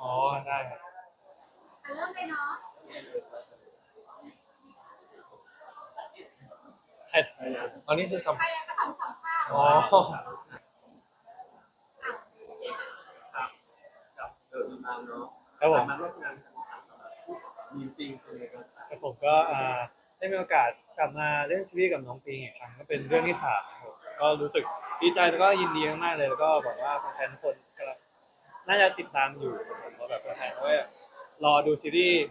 อ๋อ ได้เริ่มเลยเนาะใครอันนี้คือสัครภองสองภาพอ๋อ อะกับเออมาเนาะครับมมาร่วงานกันครับงเป็ยังไางครับผมก็ได้มีโอกาสกลับมาเล่นชีวิตกับน้องปิงอีกครั้งก็เป็นเรื่องที่สามก็รู้สึก ดีใจแล้วก็ยินดีมากๆเลยแล้วก็บอกว่าแฟนๆทุกคนก็น่าจะติดตามอยู่ครับผมเพราะแบบแฟนๆก็รอดูซีรีส์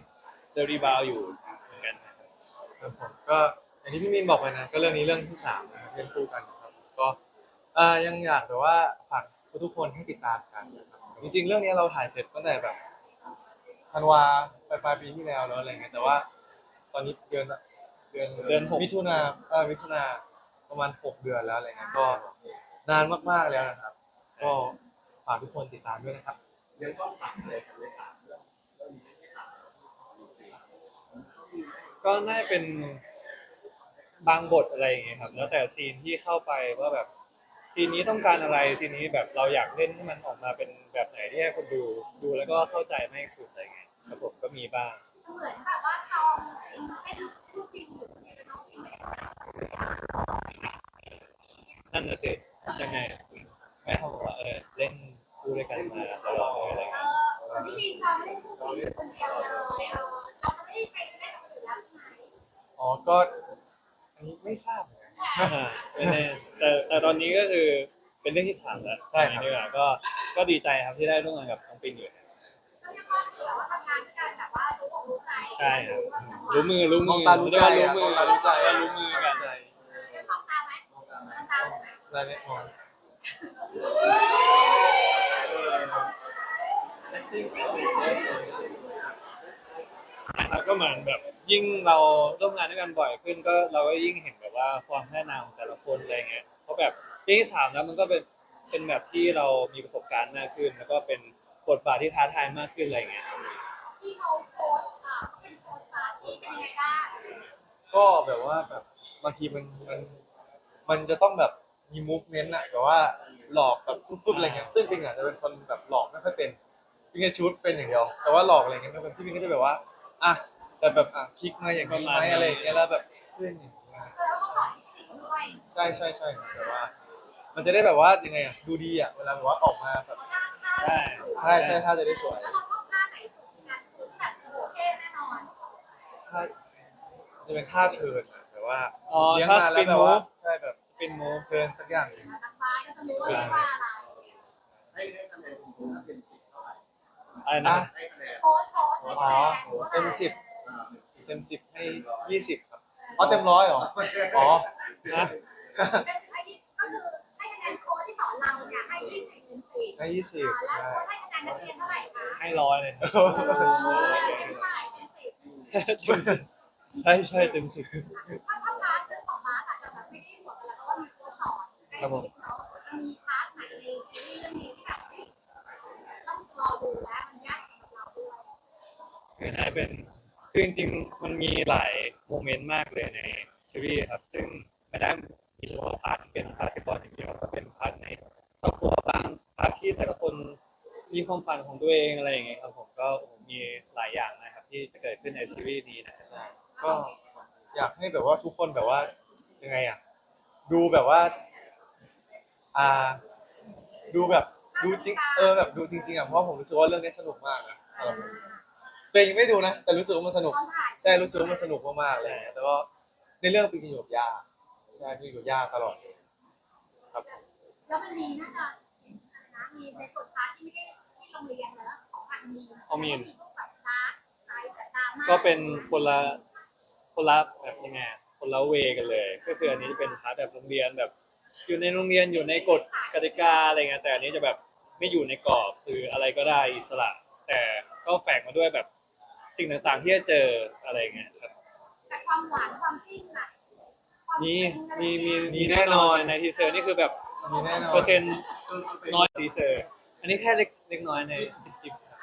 The Rebound อยู่เหมือนกันนะครับครับผมก็อย่างที่พี่มินบอกไปนะก็เรื่องนี้เรื่องที่สามนะครับเล่นคู่กันนะครับก็เอ่อยังอยากแต่ว่าฝากทุกๆคนให้ติดตามกันนะครับจริงๆ เรื่องนี้เราถ่ายเสร็จตั้งแต่แบบธันวาปลายปลายปีที่แล้วแล้วอะไรเงี้ยแต่ว่า ตอนนี้เดือนเดือนเดือนหกมิถุนาเออมิถุนา ประมาณหกเดือนแล้วอะไรเงี้ยก็นานมากๆแล้วนะครับ ก็ฝากทุกคนติดตามด้วยนะครับ ยังต้องปรับเลยกันเลยสามเรื่องเรื่องนี้ที่สามก็น่าจะเป็นบางบทอะไรอย่างเงี้ยครับ แล้วแต่ซีนที่เข้าไปว่าแบบซีนนี้ต้องการอะไรซีนนี้แบบเราอยากเล่นให้มันออกมาเป็นแบบไหนที่ให้คนดูดูแล้วก็เข้าใจมากที่สุดอะไรเงี้ยครับผมก็มีบ้าง เหมือนแบบว่าตองเป็นลูกจริงอยู่ในน้องจริงไม่ได้ นั่นน่ะสิยังไงแม่เขาบอกว่าเออเล่นคู่ด้วยกันมาตลอดเลยอะไรเอเงี้ยอไม่มีความเล่นคู่จริงคนเดียวเลยเออเราจะไม่ได้ไปเล่นกับคนอื่นแล้วใช่ไหมอ๋อก็อันนี้ไม่ทราบเหมือนกันอ่าไม่แน่แต่แต่ตอนนี้ก็คือเป็นเรื่องที่สามแล้วใช่ครับ ดีกว่าก็ก็ดีใจครับที่ได้ร่วมงานกับน้องปิงอยู่ก็เรียกว่าคือแบบว่าทำงานด้วยกันแบบว่ารู้อกรู้ใจใช่ครับรู้มือรู้มมืองอตารู้ใจเรียกอะว่ารู้มือมองตารู้ใจว่ารู้มือ อะไรเนี่ยมองแอคติ้งแล้วก็เหมือนแบบยิ่งเราร่วมงานด้วยกันบ่อยขึ้นก็เราก็ยิ่งเห็นแบบว่าความพัฒนาของแต่ละคนอะไรเงี้ยเพราะแบบปีที่สามแล้วมันก็เป็นเป็นแบบที่เรามีประสบการณ์มากขึ้น แล้วก็เป็นบทบาทที่ท้าทายมากขึ้นอะไรเงี้ยที่เขาโพสต์อะเป็นโพสต์ปาร์ตี้เป็นยังไงบ้างก็แบบว่าแบบบางทีมันมันมันจะต้องแบบ มีมูฟเมนต์อะแบบว่าหลอกแบบปุ๊บๆอะไรเงี้ยซึ่งปิงอะจะเป็นคนแบบหลอกไม่ค่อยเป็นปิงจะชุดเป็นอย่างเดียว แต่ว่าหลอกอะไรเงี้ยไม่เป็นพี่ปิงก็จะแบบว่าอะแต่แบบอะพลิกมาอย่างนี้ไหมอะไรอย่างเงี้ยแล้วแบบเพื่อนอย่างเงี้ยเออแล้วเขาสอนเทคนิคด้วยใช่ใช่ใช่ครับแต่ว่า มันจะได้แบบว่ายังไงอะดูดีอะเวลาแบบว่าออกมาแบบท่าท่าใช่ใช่ใช่ถ้าจะได้สวยแล้วเราชอบท่าไหนสุดนะสุดแบบโอเคแน่นอนถ้าจะเป็นท่าเทิร์นอะแบบว่าอ๋อเลี้ยงถ้ามาสแล้ปิวนแบบมูว่า ฟใช่แบบสปินมูฟเทิร์นสักอย่างหนึ่งนักบาสก็จะรู้ว่าว่าอะไรให้ให้คะแนนคุณถ้าเป็นสิบเท่าไหร่อะไรนะ ให้คะแนนโพสต์โพสต์อ๋อเต็มสิบอ่าเต็มสิบให้ยี่สิบครับอ๋อเต็มร้อยเหรอ อ๋อ นะ เป็นไอ้นี่ก็คือให้คะแนนโค้ชที่สอนเราเนี่ยให้ยี่สิบเป็นสี่ให้ยี่สิบแล้วโค้ชให้คะแนนนักเรียนเท่าไหร่คะให้ร้อยเลยเออเป็นเท่าไหร่เป็นสิบ เต็มสิบใช่ใช่เต็มสิบ ถ้า สอนใกล้ชิดเนาะมีพาร์ทไหนในซีรีส์เรื่องนี้ที่แบบต้องรอดูแล้วมันยากสำหรับเราด้วยคือน่าจะเป็นคือจริงๆมันมีหลายโมเมนต์มากเลยในซีรีส์ครับซึ่งไม่ได้มีเฉพาะพาร์ทที่เป็นพาร์ทสปอร์ตอย่างเดียวก็เป็นพาร์ทในครอบครัวบ้างพาร์ทที่แต่ละคนมีความฝันของตัวเองอะไรอย่างเงี้ยครับผมก็โอ้โหมีหลายอย่างนะครับที่จะเกิดขึ้นในซีรีส์นี้นะครับใช่ก็อยากให้แบบว่าทุกคนแบบว่ายังไงอะ ดูแบบว่า อ่า ดูแบบดูจริงเออแบบดูจริงๆอะเพราะว่าผมรู้สึกว่าเรื่องนี้สนุกมากนะสำหรับผมตัวเองยังไม่ดูนะ แต่รู้สึกว่ามันสนุกตอนถ่ายใช่รู้สึกว่ามันสนุกมากๆเลยแต่ว่าในเรื่องเป็นอยู่กับย่าใช่เป็นอยู่กับย่าตลอดครับผมแล้วมันมีน่าจะนะมีในส่วนพาร์ทที่ไม่ได้ที่โรงเรียนเนอะของอันมีมีพวกแบบพาร์ทไซส์แบบดราม่าก็เป็นคนละคนละแบบยังไงอะคนละเวกันเลย ก็คืออันนี้จะเป็นพาร์ทแบบโรงเรียนแบบ อยู่ในโรงเรียนอยู่ในกฎกติกาอะไรเงี้ยแต่อันนี้จะแบบไม่อยู่ในกรอบคืออะไรก็ได้อิสระ แต่ก็แฝงมาด้วยแบบสิ่งต่างๆที่จะเจออะไรเงี้ยครับแต่ความหวานความจิ้นอะความมีจิ้นอะไรมีมีเนี่ยมีแน่นอน ในทีเซอร์นี่คือแบบมีแน่นอนเปอร์เซ็นต์คือคือเป็นน้อยทีเซอร์ อันนี้แค่เล็กเล็กน้อยในจิบๆครับ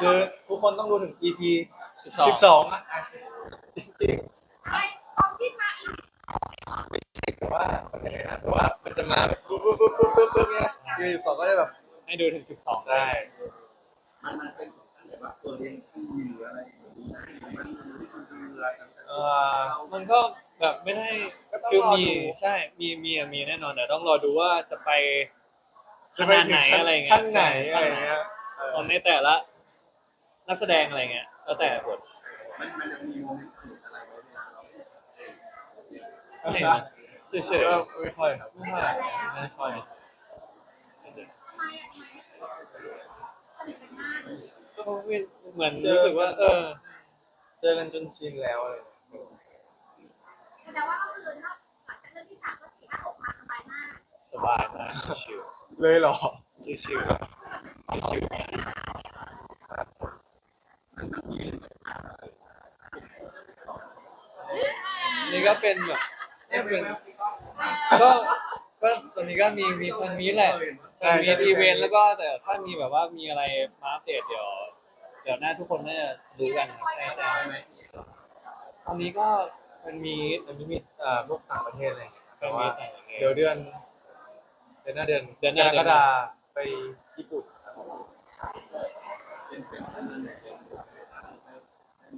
คือทุกคนต้องดูถึง EP 12 12อะจริงไอ้ความจิ้นมาอีกๆแต่ ว่ามันยังไงนะแต่ว่ามันจะมาแบบปุ๊บปุ๊บปุ๊บปุ๊บปุ๊บปุ๊บเนี่ย EP 12ก็จะแบบให้ดูถึง12ได้มันมันเป็นว่าเออเอ็นซีหรืออะไรอย่างนี้นะมันมันเรือต่างเอ่อมันก็แบบไม่ได้ก็ต้องคือรอมีดูใช่มีมีอะมีแน่นอนแต่ต้องรอดูว่าจะไปขจะไปนาดถึไหนงขั้นอะไรเงี้ยขั้นไหนใช่อะไรขั้นหนเงี้ยเออตอนในแต่ละ นักแสดงอะไรเงี้ยแล้วแต่บทๆมันมันยังมีโมเมนต์อื่นอะไรไว้ไหมเราไม่เห็นนะ เฉยก็ไม่ค่อยครับๆไม่ค่อยไม่ค่อยทำไมอะทำไมไม่สนิทกันมากก็ไม่เหมือนรู้สึกว่า เออ เจอกันจนชินแล้วเงี้ยแสดงว่าก็คือถ้าหลังจากเรื่องที่สามก็สี่ห้าหกมาสบายมากสบายมากชิวเลยเหรอๆชิวๆชิวๆนี่ก็เป็นแบบ ก็ก็ตอนนี้ก็มีมีคนนี้แหละใช่มีใช่ อีเวนต์แล้วก็แต่ถ้ามีแบบว่ามีอะไรมาอัปเดตเดี๋ยว เดี๋ยวหน้าทุกคนน่าจะรู้กันครับแน่ใจตอนนี้ก็มันมีมันมีอ่าพวกต่างประเทศอะไรเงี้ยก็แต่มีว่าแต่างเงี้ยเดี๋ยวเดือน เดือนหน้าเดือนเดือนหน้า กรกฎาไปญี่ปุ่นครับผมเป็นเป็นอันนั้นแหละ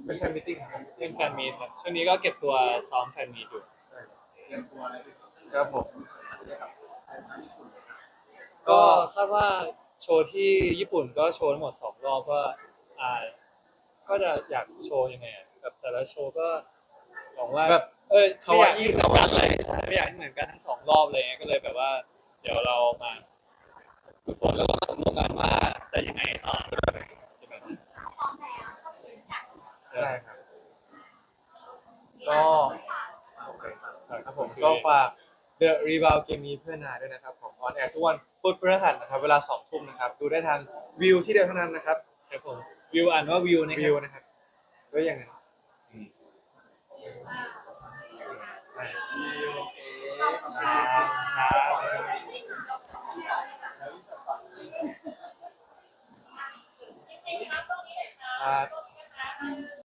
เป็นแฟนมิทติ้งครับเป็นแฟนมีตครับช่วงนี้ก็เก็บตัวซ้อมแฟนมีตอยู่ เตรียมตัวอะไรไปบ้าง ครับผมได้กับแฟนสายญี่ปุ่นก็คาดว่าโชว์ที่ญี่ปุ่นก็โชว์ทั้งหมดสองรอบก็อ่า ก็จะอยากโชว์ยังไงอะแบบแต่ละโชว์ก็หวังว่าแบบ เออคาวาอี้ไม่อยากให้เหมือนกันเลยไม่อยากให้เหมือนกันทั้งสองรอบเลยก็เลยแบบว่า เดี๋ยวเรามาทุกคนแล้วก็มาตกลงกันว่าจะยังไงต่อใช่ไหมพร้อมแล้วก็คืออยากใช่ครับ ก็ โอเค ครับผมก็ฝาก The Rebound เกมนี้เพื่อนนายด้วยนะครับของออนแอร์ทุกวันพุธพฤหัสนะครับ เวลาสองทุ่มนะครับ ดูได้ทางวิวที่เดียวเท่านั้นนะครับครับผมวิวอ่านว่าวิวนะควิวรับนะครับด้วยอย่างนั้น